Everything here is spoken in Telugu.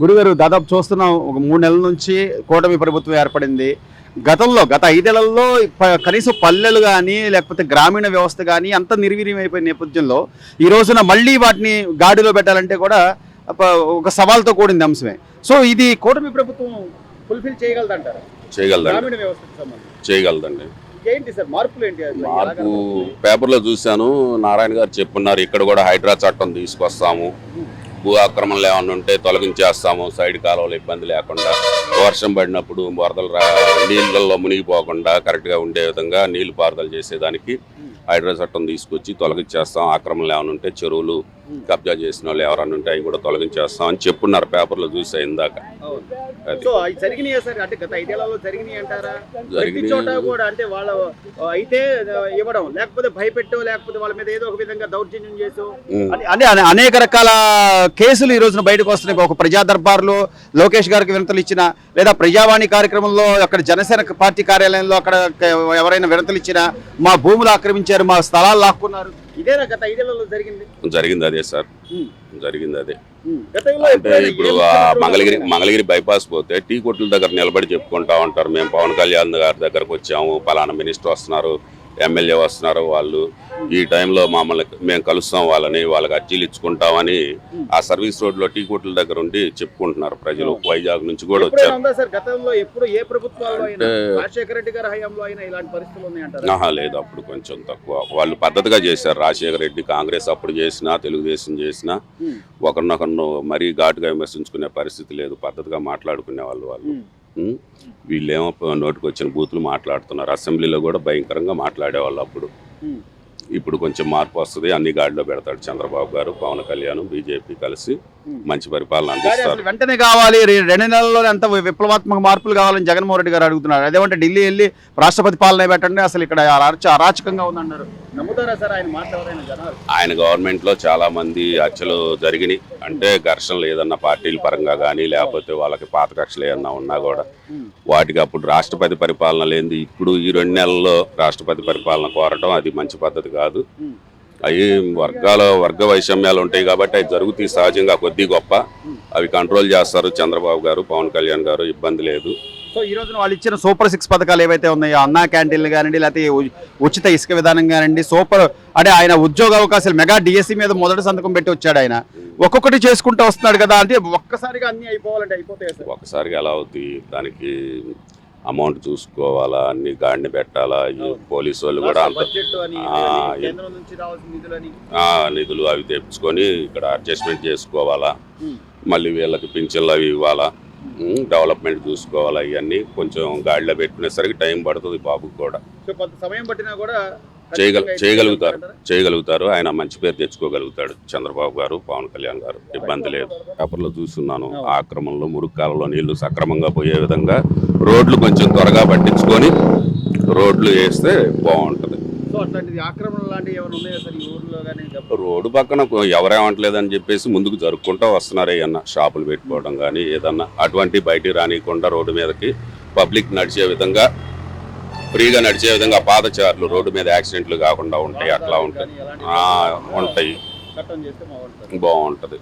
గురుగారు దాదాపు చూస్తున్నాం ఒక మూడు నెలల నుంచి కూటమి ప్రభుత్వం ఏర్పడింది. గతంలో గత ఐదేళ్ళలో కనీసం పల్లెలు కానీ లేకపోతే గ్రామీణ వ్యవస్థ కానీ అంత నిర్వీర్యం అయిపోయిన నేపథ్యంలో ఈ రోజున మళ్ళీ వాటిని గాడిలో పెట్టాలంటే కూడా ఒక సవాల్తో కూడింది అంశమే. సో ఇది కూటమి ప్రభుత్వం ఫుల్ఫిల్ చేయగలదంటారు? చేయగలదండి. చేయగలదండి. ఏంటి సార్ మార్పులు ఏంటి? అసలు? ఎలా మార్పు? పేపర్లో చూశాను నారాయణ గారు చెప్పున్నారు ఇక్కడ కూడా హైడ్రా చట్టం తీసుకొస్తాము. భూ ఆక్రమణలు ఏమైనా ఉంటే తొలగించేస్తాము. సైడ్ కాలువలు ఇబ్బంది లేకుండా. వర్షం పడినప్పుడు వరదలు రా నీళ్ళల్లో మునిగిపోకుండా కరెక్ట్గా ఉండే విధంగా నీళ్ళు పారుదల చేసేదానికి హైడ్రా చట్టం తీసుకొచ్చి తొలగించేస్తాం. ఆక్రమణలు ఏమైనా ఉంటే చెరువులు కబ్జా చేసిన వాళ్ళు ఎవరైనా ఉంటే అవి కూడా తొలగించేస్తాం అని చెప్పున్నారు పేపర్లో చూసా ఇందాక. సో అవి జరిగినాయి సార్? అంటే గత ఐదేళ్ళలో జరిగినాయి అంటారా? ప్రతి జరిగినాయి. చోట కూడా అంటే వాళ్ళ అయితే ఇవ్వడం లేకపోతే భయపెట్టో లేకపోతే వాళ్ళ మీద ఏదో ఒక విధంగా దౌర్జన్యం చేసో? అంటే అనేక రకాల కేసులు ఈ రోజున బయటకు వస్తున్నాయి. ఒక ప్రజా దర్బార్లో లోకేష్ గారికి వినతులు ఇచ్చిన లేదా ప్రజావాణి కార్యక్రమంలో అక్కడ జనసేన పార్టీ కార్యాలయంలో అక్కడ ఎవరైనా వినతులు ఇచ్చినా మా భూములు ఆక్రమించారు మా స్థలాలు లాక్కున్నారు. ఇదేనా గత ఐదేళ్ళలో జరిగింది? జరిగింది అదే సార్. జరిగింది అదే. అంటే ఇప్పుడు మంగళగిరి? మంగళగిరి బైపాస్ పోతే టీ కొట్ల దగ్గర నిలబడి చెప్పుకుంటా ఉంటారు. మేము పవన్ కళ్యాణ్ గారి దగ్గరకు వచ్చాము. పలానా మినిస్టర్ వస్తున్నారు. ఎమ్మెల్యే వస్తున్నారు వాళ్ళు. ఈ టైంలో మమ్మల్ని మేము కలుస్తాం వాళ్ళని వాళ్ళకి అర్జీలు ఇచ్చుకుంటామని ఆ సర్వీస్ రోడ్లో టీ కొట్ల దగ్గర ఉండి చెప్పుకుంటున్నారు ప్రజలు. వైజాగ్ నుంచి కూడా వచ్చారు. లేదు. అప్పుడు కొంచెం తక్కువ. వాళ్ళు పద్ధతిగా చేశారు. రాజశేఖర రెడ్డి కాంగ్రెస్ అప్పుడు చేసినా తెలుగుదేశం చేసినా. ఒకరినొకరిను మరీ ఘాటుగా విమర్శించుకునే పరిస్థితి లేదు. పద్ధతిగా మాట్లాడుకునే వాళ్ళు వాళ్ళు? వీళ్ళేమో నోటికి వచ్చిన బూతులు మాట్లాడుతున్నారు. అసెంబ్లీలో కూడా భయంకరంగా మాట్లాడేవాళ్ళు అప్పుడు. ఇప్పుడు కొంచెం మార్పు వస్తుంది. అన్ని గాడిలో పెడతాడు చంద్రబాబు గారు పవన్ కళ్యాణ్ బీజేపీ కలిసి. మంచి పరిపాలన అందిస్తారు. వెంటనే కావాలి. రెండు నెలల్లో ఎంత విప్లవాత్మక మార్పులు కావాలని జగన్మోహన్ రెడ్డి గారు అడుగుతున్నారు. అదేమంటే ఢిల్లీ వెళ్ళి రాష్ట్రపతి పాలన పెట్టండి. అసలు ఇక్కడ అరాచ- అరాచకంగా ఉందన్నారు. ఆయన మాట ఎవరైనా జనాలు? ఆయన గవర్నమెంట్లో చాలా మంది హత్యలు జరిగినాయి. అంటే ఘర్షణలు ఏదన్నా పార్టీల పరంగా కానీ లేకపోతే వాళ్ళకి పాత కక్షలు ఏదన్నా ఉన్నా కూడా. వాటికి అప్పుడు రాష్ట్రపతి పరిపాలన లేనిది. ఇప్పుడు ఈ రెండు నెలల్లో రాష్ట్రపతి పరిపాలన కోరటం అది మంచి పద్ధతి కాదు. ఉమ్. అవి వర్గాల వర్గ వైషమ్యాలు ఉంటాయి కాబట్టి అవి జరుగుతాయి సహజంగా కొద్ది గొప్ప. అవి కంట్రోల్ చేస్తారు చంద్రబాబు గారు పవన్ కళ్యాణ్ గారు ఇబ్బంది లేదు. సో ఈ రోజున వాళ్ళు ఇచ్చిన సూపర్ సిక్స్ పథకాలు ఏవైతే ఉన్నాయో అన్నా క్యాంటీన్లు కానివ్వండి లేకపోతే ఉచిత ఇసుక విధానం కానివ్వండి సూపర్ అంటే ఆయన ఉద్యోగ అవకాశాలు మెగా డిఎస్సి మీద మొదటి సంతకం పెట్టి వచ్చాడు ఆయన. ఒక్కొక్కటి చేసుకుంటూ వస్తున్నాడు కదా అంటే ఒక్కసారిగా అన్ని అయిపోవాలంటే అయిపోతాయి సార్? ఒకసారిగా ఎలా అవుతాయి దానికి అమౌంట్ చూసుకోవాలా అన్ని గాడిని పెట్టాలా? పోలీసు వాళ్ళు కూడా నిధులు అవి తెచ్చుకొని ఇక్కడ అడ్జస్ట్మెంట్ చేసుకోవాలా. మళ్ళీ వీళ్ళకి పింఛన్లు అవి ఇవ్వాలా. డెవలప్మెంట్ చూసుకోవాలా ఇవన్నీ కొంచెం గాడిలో పెట్టుకునేసరికి టైం పడుతుంది బాబుకి కూడా. కొంత సమయం పట్టినా కూడా చేయగల చేయగలుగుతారు? చేయగలుగుతారు. ఆయన మంచి పేరు తెచ్చుకోగలుగుతాడు చంద్రబాబు గారు పవన్ కళ్యాణ్ గారు. ఇబ్బంది లేదు. పేపర్లో చూస్తున్నాను ఆక్రమణలో మురుక్కాలలో నీళ్ళు సక్రమంగా పోయే విధంగా రోడ్లు కొంచెం త్వరగా పట్టించుకొని రోడ్లు వేస్తే బాగుంటుంది. సో అట్లాంటిది ఆక్రమణ లాంటివి ఏమైనా ఉన్నాయా సార్ ఈ ఊర్లో కానీ రోడ్డు పక్కన ఎవరేమంటలేదని చెప్పేసి ముందుకు జరుపుకుంటూ వస్తున్నారే అన్న. షాపులు పెట్టుకోవడం కానీ ఏదన్నా. అటువంటి బయటికి రానియకుండా రోడ్డు మీదకి పబ్లిక్ నడిచే విధంగా ఫ్రీగా నడిచే విధంగా పాదచారులు రోడ్డు మీద యాక్సిడెంట్లు కాకుండా ఉంటాయి అట్లా ఉంటాయి. ఉంటాయి. బాగుంటది.